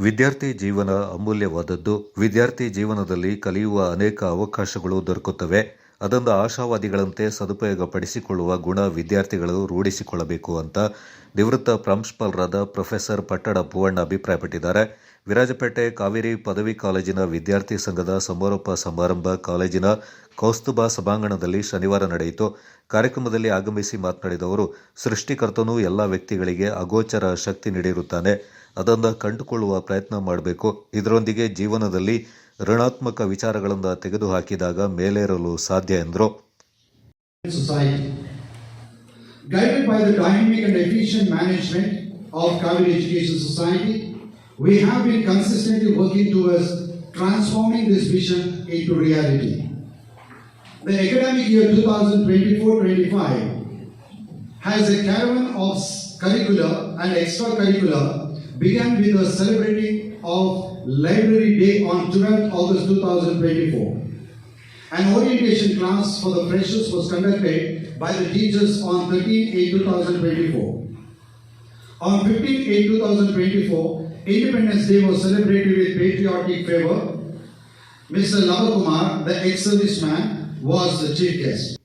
ವಿದ್ಯಾರ್ಥಿ ಜೀವನ ಅಮೂಲ್ಯವಾದದ್ದು. ವಿದ್ಯಾರ್ಥಿ ಜೀವನದಲ್ಲಿ ಕಲಿಯುವ ಅನೇಕ ಅವಕಾಶಗಳು ದೊರಕುತ್ತವೆ. ಅದನ್ನು ಆಶಾವಾದಿಗಳಂತೆ ಸದುಪಯೋಗಪಡಿಸಿಕೊಳ್ಳುವ ಗುಣ ವಿದ್ಯಾರ್ಥಿಗಳು ರೂಢಿಸಿಕೊಳ್ಳಬೇಕು ಅಂತ ನಿವೃತ್ತ ಪ್ರಾಂಶುಪಾಲರಾದ ಪ್ರೊಫೆಸರ್ ಪಟ್ಟಣ ಭುವಣ್ಣ ಅಭಿಪ್ರಾಯಪಟ್ಟಿದ್ದಾರೆ. ವಿರಾಜಪೇಟೆ ಕಾವೇರಿ ಪದವಿ ಕಾಲೇಜಿನ ವಿದ್ಯಾರ್ಥಿ ಸಂಘದ ಸಮಾರೋಪ ಸಮಾರಂಭ ಕಾಲೇಜಿನ ಕೌಸ್ತುಭ ಸಭಾಂಗಣದಲ್ಲಿ ಶನಿವಾರ ನಡೆಯಿತು. ಕಾರ್ಯಕ್ರಮದಲ್ಲಿ ಆಗಮಿಸಿ ಮಾತನಾಡಿದ ಅವರು, ಸೃಷ್ಟಿಕರ್ತನು ಎಲ್ಲ ವ್ಯಕ್ತಿಗಳಿಗೆ ಅಗೋಚರ ಶಕ್ತಿ ನೀಡಿರುತ್ತಾನೆ. ಅದನ್ನು ಕಂಡುಕೊಳ್ಳುವ ಪ್ರಯತ್ನ ಮಾಡಬೇಕು ಇದರೊಂದಿಗೆ ಜೀವನದಲ್ಲಿ ಋಣಾತ್ಮಕ ವಿಚಾರಗಳನ್ನು ತೆಗೆದುಹಾಕಿದಾಗ ಮೇಲೇರಲು ಸಾಧ್ಯ ಎಂದರು. Guided by the dynamic and efficient management of Kaveri Education Society, we have been consistently working towards transforming this vision into reality. The academic year 2024-25 has a caravan of curricula and extracurricular began with the celebrating of Library Day on 12th August 2024. An orientation class for the freshers was conducted by the teachers on 13-8-2024. On 15-8-2024, Independence Day was celebrated with patriotic fervor. Mr. Lavakumar, the ex-serviceman, was the chief guest.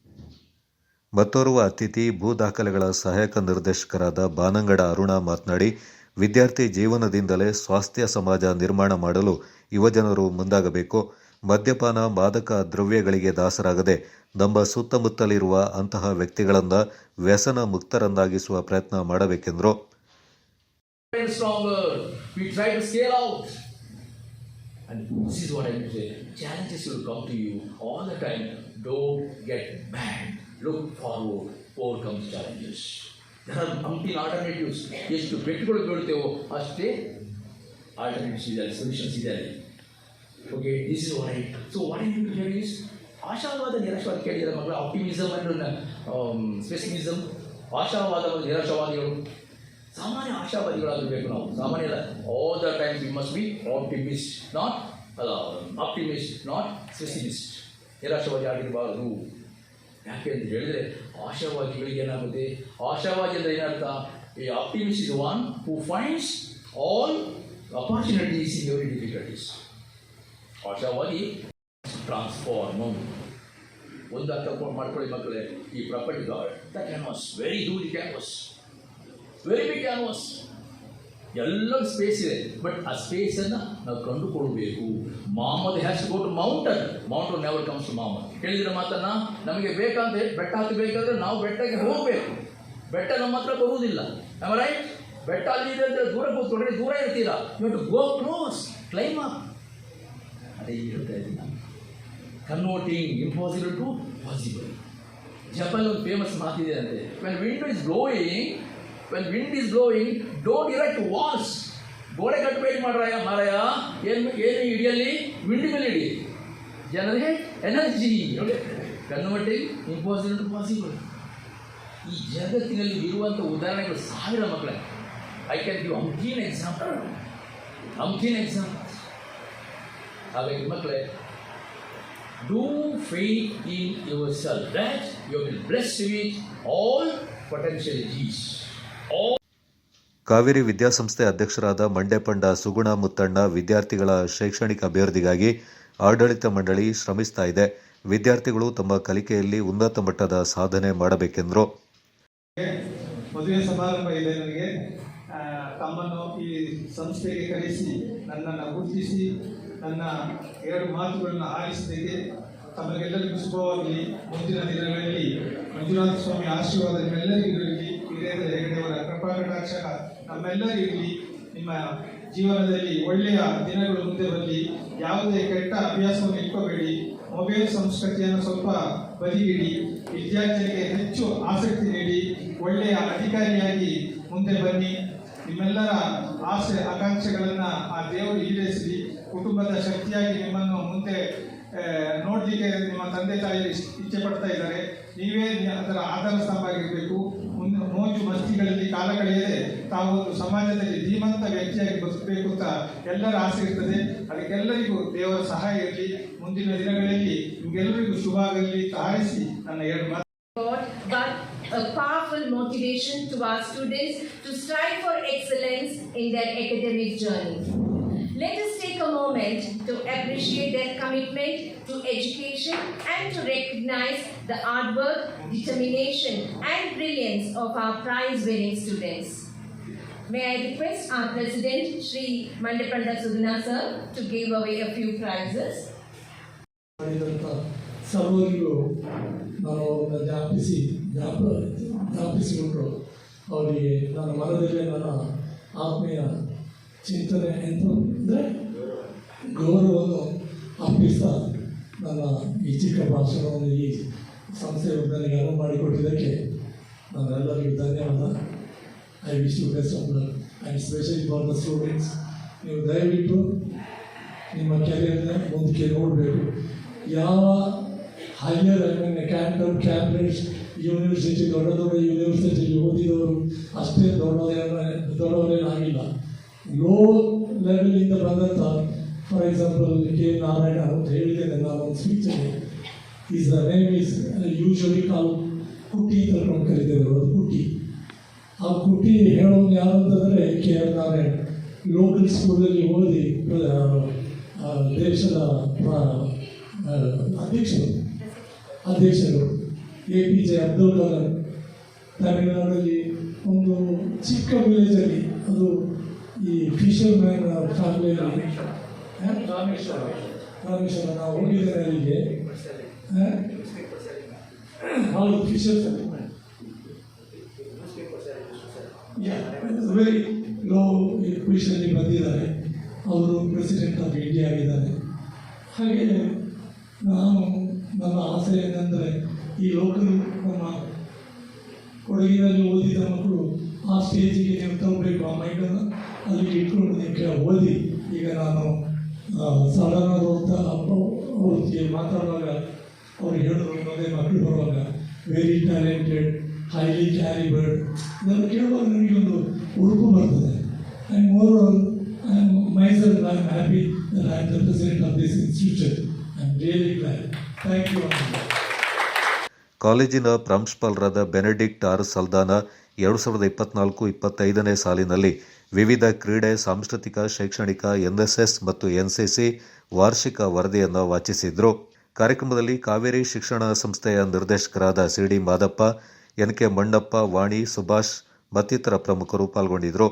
ಮತ್ತೋರ್ವ ಅತಿಥಿ ಭೂ ದಾಖಲೆಗಳ ಸಹಾಯಕ ನಿರ್ದೇಶಕರಾದ ಬಾನಂಗಡ ಅರುಣ ಮಾತನಾಡಿ ವಿದ್ಯಾರ್ಥಿ ಜೀವನದಿಂದಲೇ ಸ್ವಾಸ್ಥ್ಯ ಸಮಾಜ ನಿರ್ಮಾಣ ಮಾಡಲು ಯುವಜನರು ಮುಂದಾಗಬೇಕು. ಮದ್ಯಪಾನ ಮಾದಕ ದ್ರವ್ಯಗಳಿಗೆ ದಾಸರಾಗದೆ ನಮ್ಮ ಸುತ್ತಮುತ್ತಲಿರುವ ಅಂತಹ ವ್ಯಕ್ತಿಗಳನ್ನು ವ್ಯಸನ ಮುಕ್ತರಂದಾಗಿಸುವ ಪ್ರಯತ್ನ ಮಾಡಬೇಕೆಂದರು. There are umpteen alternatives. ಎಷ್ಟು ಬೆಟ್ಟಗಳು ಬೀಳ್ತೇವೋ ಅಷ್ಟೇ ಆಲ್ಟರ್ನೇಟಿವ್ಸ್ ಇದೆ ಸೊಲ್ಯೂಷನ್ಸ್ ಇದೆ okay this is what I so what I you hear is ಆಶಾವಾದ ನಿರಾಶವಾದ ಕೇಳಿದರೆ ಮಕ್ಕಳ ಆಪ್ಟಿಮಿಸಮ್ ಅಂಡ್ ಸ್ಪೆಸಿಮಿಸಮ್ ಆಶಾವಾದ ಮತ್ತು ನಿರಾಶವಾದಿಗಳು ಸಾಮಾನ್ಯ ಆಶಾವಾದಿಗಳಾಗಬೇಕು ನಾವು ಸಾಮಾನ್ಯ ಅಲ್ಲ all the times we must be optimist not ಅಲ್ಲ ಆಪ್ಟಿಮಿಸ್ಟ್ ನಾಟ್ ಸ್ಪೆಸಿಮಿಸ್ಟ್ ನಿರಾಶವಾದಿ ಆಗಿರಬಾರದು ಯಾಕೆ ಅಂತ ಹೇಳಿದ್ರೆ ಆಶಾವಾದಿಗಳಿಗೆ ಏನಾಗುತ್ತೆ? ಆಶಾವಾದಿ ಅಂದರೆ ಏನರ್ಥ? ಈ optimist is one who finds all opportunities in your difficulties ಆಶಾವಾದಿ transform ಒಂದು ಅರ್ಥ ಮಾಡ್ಕೊಳ್ಳಿ ಮಕ್ಕಳೇ, ಈ property the canvas very huge canvas very big canvas ಎಲ್ಲ ಸ್ಪೇಸ್ ಇದೆ. ಬಟ್ ಆ ಸ್ಪೇಸನ್ನು ನಾವು ಕಂಡುಕೊಳ್ಬೇಕು. Mohammed has go to mountain mountain never comes to Mohammed ಹೇಳಿದ್ರೆ ಮಾತನ್ನ ನಮಗೆ ಬೇಕಂತ ಬೆಟ್ಟ ಹತ್ತಬೇಕಾದ್ರೆ ನಾವು ಬೆಟ್ಟಕ್ಕೆ ಹೋಗಬೇಕು. ಬೆಟ್ಟ ನಮ್ಮ ಹತ್ರ ಬರುವುದಿಲ್ಲ. ರೈಟ್ ಬೆಟ್ಟ ಅಲ್ಲಿ ಇದೆ ಅಂದರೆ ದೂರ ಕೂತ್ಕೊಂಡ್ರೆ ದೂರ ಇರ್ತೀರಾ? You to go close climb up ಅದೇ ಹೇಳ್ತಾ ಇದ್ದೀನಿ converting impossible to possible Japan ಒಂದು ಫೇಮಸ್ ಮಾತಿದೆ ಅಂತೆ. When window is blowing when wind is blowing don't erect walls ಗೋಡೆ ಕಟ್ಟಬೇಕು ಮಾಡ್ರಾಯ, ಮಾರಾಯ? ಏನು ಏನು ಇಡಿಯಲ್ಲಿ? ವಿಂಡ್ ಮೇಲೆ ಜನರಿಗೆ energy converting impossible to possible ಈ ಜಗತ್ತಿನಲ್ಲಿ ಇರುವಂಥ ಉದಾಹರಣೆಗಳು ಸಾವಿರ ಮಕ್ಕಳೇ. I can give umpteen example umpteen example ಹಾಗಾಗಿ ಮಕ್ಕಳೇ, do faith in yourself that you will bless blessed with all potentialities. Kaveri ವಿದ್ಯಾಸಂಸ್ಥೆ ಅಧ್ಯಕ್ಷರಾದ ಮಂಡೆಪಂಡ ಸುಗುಣ ಮುತ್ತಣ್ಣ ವಿದ್ಯಾರ್ಥಿಗಳ ಶೈಕ್ಷಣಿಕ ಅಭಿವೃದ್ಧಿಗಾಗಿ ಆಡಳಿತ ಮಂಡಳಿ ಶ್ರಮಿಸ್ತಾ ಇದೆ. ವಿದ್ಯಾರ್ಥಿಗಳು ತಮ್ಮ ಕಲಿಕೆಯಲ್ಲಿ ಉನ್ನತ ಮಟ್ಟದ ಸಾಧನೆ ಮಾಡಬೇಕೆಂದರು. ಮದುವೆ ಸಮಾರಂಭ ಇದೆ ನನಗೆ ತಮ್ಮನ್ನು ಈ ಸಂಸ್ಥೆಗೆ ಕರೆಸಿ ನನ್ನನ್ನು ಗುರುತಿಸಿ, ನನ್ನ ಎರಡು ಮಾತುಗಳನ್ನು ಆಲಿಸಿದ್ದಕ್ಕೆ ತಮಗೆಲ್ಲರಿಗೂ ಶುಭವಾಗಲಿ. ಮುಂದಿನ ದಿನಗಳಲ್ಲಿ ಮಂಜುನಾಥ ಸ್ವಾಮಿ ಆಶೀರ್ವಾದ ನಿಮ್ಮೆಲ್ಲರಿಗೂ ವೀರೇಂದ್ರ ಹೆಗಡೆಯವರ ಕೃಪಾ ಕಟಾಕ್ಷ ನಿಮ್ಮ ಜೀವನದಲ್ಲಿ ಒಳ್ಳೆಯ ದಿನಗಳು ಮುಂದೆ ಬರಲಿ. ಯಾವುದೇ ಕೆಟ್ಟ ಅಭ್ಯಾಸವನ್ನು ಇಟ್ಕೋಬೇಡಿ. ಮೊಬೈಲ್ ಸಂಸ್ಕೃತಿಯನ್ನು ಸ್ವಲ್ಪ ಬದಿಗಿಡಿ. ವಿದ್ಯಾರ್ಥಿಗಳಿಗೆ ಹೆಚ್ಚು ಆಸಕ್ತಿ ನೀಡಿ. ಒಳ್ಳೆಯ ಅಧಿಕಾರಿಯಾಗಿ ಮುಂದೆ ಬನ್ನಿ. ನಿಮ್ಮೆಲ್ಲರ ಆಸೆ, ಆಕಾಂಕ್ಷೆಗಳನ್ನು ಆ ದೇವರು ಈಡೇರಿಸಲಿ ಕುಟುಂಬದ ಶಕ್ತಿಯಾಗಿ ನಿಮ್ಮನ್ನು ಮುಂದೆ ನೋಡ್ಲಿಕ್ಕೆ ನಿಮ್ಮ ತಂದೆ ತಾಯಿ ಇಚ್ಛೆ ಪಡ್ತಾ ಇದ್ದಾರೆ. ನೀವೇ ಅದರ ಆಧಾರ ಸ್ತಂಭ ಆಗಿರಬೇಕು. ಮೋಜು ಮಸ್ತಿಗಳಲ್ಲಿ ಕಾಲ ಕಳೆಯದೆ ತಾವು ಒಂದು ಸಮಾಜದಲ್ಲಿ ಧೀಮಂತ ವ್ಯಕ್ತಿಯಾಗಿ ಬದುಕಬೇಕು ಅಂತ ಎಲ್ಲರ ಆಸೆ ಇರ್ತದೆ. ಅದಕ್ಕೆಲ್ಲರಿಗೂ ದೇವರ ಸಹಾಯ ಇರಲಿ. ಮುಂದಿನ ದಿನಗಳಲ್ಲಿ ನಿಮಗೆಲ್ಲರಿಗೂ ಶುಭ ಆಗಲಿ ತಾರಿಸಿ ನನ್ನ ಎರಡು ಮಾತು a powerful motivation to our students to strive for excellence in their academic journey. Let us take a moment to appreciate their commitment to education and to recognize the hard work, determination, and brilliance of our prize winning students. May I request our President, Sri Mandapanda Sudhana sir, to give away a few prizes. ಮಾಡಿದಂಥ ಸರ್ವರಿಗೂ ನಾನು ಅವ್ರನ್ನ ಜ್ಞಾಪಿಸಿ ಜ್ಞಾಪ ಜ್ಞಾಪಿಸಿಕೊಂಡು ಅವರಿಗೆ ನನ್ನ ಮನದಲ್ಲೇ ನನ್ನ ಆತ್ಮೀಯ ಚಿಂತನೆ ಅಂತ ಅಂದರೆ ಗೌರವವನ್ನು ಅರ್ಪಿಸ್ತಾ ನನ್ನ ಈ ಚಿಕ್ಕ ಭಾಷಣವನ್ನು ಈ ಸಂಸ್ಥೆಯು ನನಗೆ ಅನುವು ಮಾಡಿಕೊಟ್ಟಿದ್ದಕ್ಕೆ ನಾನೆಲ್ಲರಿಗೂ ಧನ್ಯವಾದ. I wish you best of luck and specially for the students ನೀವು ದಯವಿಟ್ಟು ನಿಮ್ಮ ಕೆರಿಯರ್ನ ಮುಂದಕ್ಕೆ ನೋಡಬೇಕು. ಯಾವ higher I mean Cambridge university ದೊಡ್ಡ ದೊಡ್ಡ ಯೂನಿವರ್ಸಿಟಿ ಓದಿದವರು ಅಷ್ಟೇ ದೊಡ್ಡ ದೊಡ್ಡವರೇನಾಗಿಲ್ಲ ಲೋ ಲೆವೆಲಿಂದ ಬಂದಂಥ ಫಾರ್ ಎಕ್ಸಾಂಪಲ್ ಕೆ. ನಾರಾಯಣ ಅಂತ ಹೇಳಿದ್ದೇನೆ ನಾನು ಒಂದು ಸ್ಪೀಚಲ್ಲಿ is the name is usually call ಅಂತ ಕರ್ಕೊಂಡು ಕರಿತೇವೆ, ಅದು ಕುಟ್ಟಿ ಆ ಕುಟ್ಟಿ ಹೇಳೋದು ಯಾರು ಅಂತಂದರೆ ಕೆ. ಆರ್. ನಾರಾಯಣ್. ಲೋಕಲ್ ಸ್ಕೂಲಲ್ಲಿ ಓದಿ ದೇಶದ ಅಧ್ಯಕ್ಷರು. ಅಧ್ಯಕ್ಷರು. A. P. J. Abdul Kalam. ತಮಿಳುನಾಡಲ್ಲಿ ಒಂದು ಚಿಕ್ಕ ವಿಲೇಜಲ್ಲಿ ಅದು ಈ ಫಿಶರ್ ಮ್ಯಾನ್ ಫ್ಯಾಮಿಲಿಯಲ್ಲಿ ರಾಮೇಶ್ವರ, ನಾವು ಹೋಗಿದ್ದೇನೆ ಅಲ್ಲಿಗೆ? ಹೌದು ಫಿಶರ್ ವೆರಿ ಲೋ ಪೊಸಿಷನಲ್ಲಿ ಬಂದಿದ್ದಾರೆ. ಅವರು ಪ್ರೆಸಿಡೆಂಟ್ ಆಫ್ ಇಂಡಿಯಾ ಆಗಿದ್ದಾರೆ. ಹಾಗೆ ನಾನು ನಮ್ಮ ಆಸೆ ಏನಂದರೆ, ಈ ಲೋಕಲ್ ನಮ್ಮ ಕೊಡಗಿನಲ್ಲಿ ಓದಿದ ಮಕ್ಕಳು ಆ ಸ್ಟೇಜಿಗೆ ನೀವು ತರಬೇಕು ಆ ಮೈಂಡನ್ನು ಅಲ್ಲಿ ಇಟ್ಕೊಂಡು ನೀವು ಓದಿ, ಈಗ ನಾನು ಸಡನ್ ಅಂತ ವೃತ್ತಿ ಮಾತಾಡುವಾಗ ಅವ್ರು ಹೇಳಿದ್ರು ಮದುವೆ ಮಕ್ಕಳು ಬರುವಾಗ ವೆರಿ ಟ್ಯಾಲೆಂಟೆಡ್ ಹೈಲಿ ಕ್ಯಾರಿಬರ್ಡ್ ಇದನ್ನು ಕೇಳುವಾಗ ನನಗೊಂದು ಉಡುಪು ಬರ್ತದೆ. And more I am myself I am happy I am the president of this institution I am really glad thank you ಕಾಲೇಜಿನ ಪ್ರಾಂಶುಪಾಲರಾದ ಬೆನೆಡಿಕ್ಟ್ ಆರ್ ಸಲ್ದಾನ ಎರಡು ಸಾವಿರದ ಇಪ್ಪತ್ನಾಲ್ಕು ಇಪ್ಪತ್ತೈದನೇ ಸಾಲಿನಲ್ಲಿ ವಿವಿಧ ಕ್ರೀಡೆ ಸಾಂಸ್ಕೃತಿಕ ಶೈಕ್ಷಣಿಕ ಎನ್ಎಸ್ಎಸ್ ಮತ್ತು ಎನ್ಸಿಸಿ ವಾರ್ಷಿಕ ವರದಿಯನ್ನು ವಾಚಿಸಿದ್ರು. ಕಾರ್ಯಕ್ರಮದಲ್ಲಿ ಕಾವೇರಿ ಶಿಕ್ಷಣ ಸಂಸ್ಥೆಯ ನಿರ್ದೇಶಕರಾದ CD Madappa N K Mannappa Vani Subhash ಮತ್ತಿತರ ಪ್ರಮುಖರು ಪಾಲ್ಗೊಂಡಿದ್ದರು.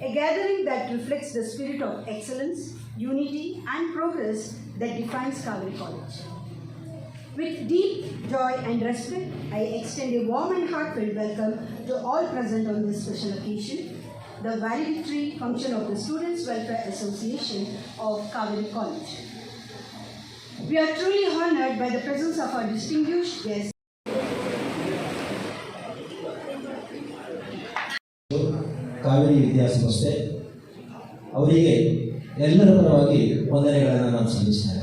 A gathering that reflects the spirit of excellence, unity, and progress that defines Kaveri College. With deep joy and respect, I extend a warm and heartfelt welcome to all present on this special occasion, the valedictory function of the Students' Welfare Association of Kaveri College. We are truly honored by the presence of our distinguished guests. Kaveri ವಿದ್ಯಾಸಂಸ್ಥೆ ಅವರಿಗೆ ಎಲ್ಲರ ಪರವಾಗಿ ವಂದನೆಗಳನ್ನು ನಾನು ಸಲ್ಲಿಸ್ತೇನೆ.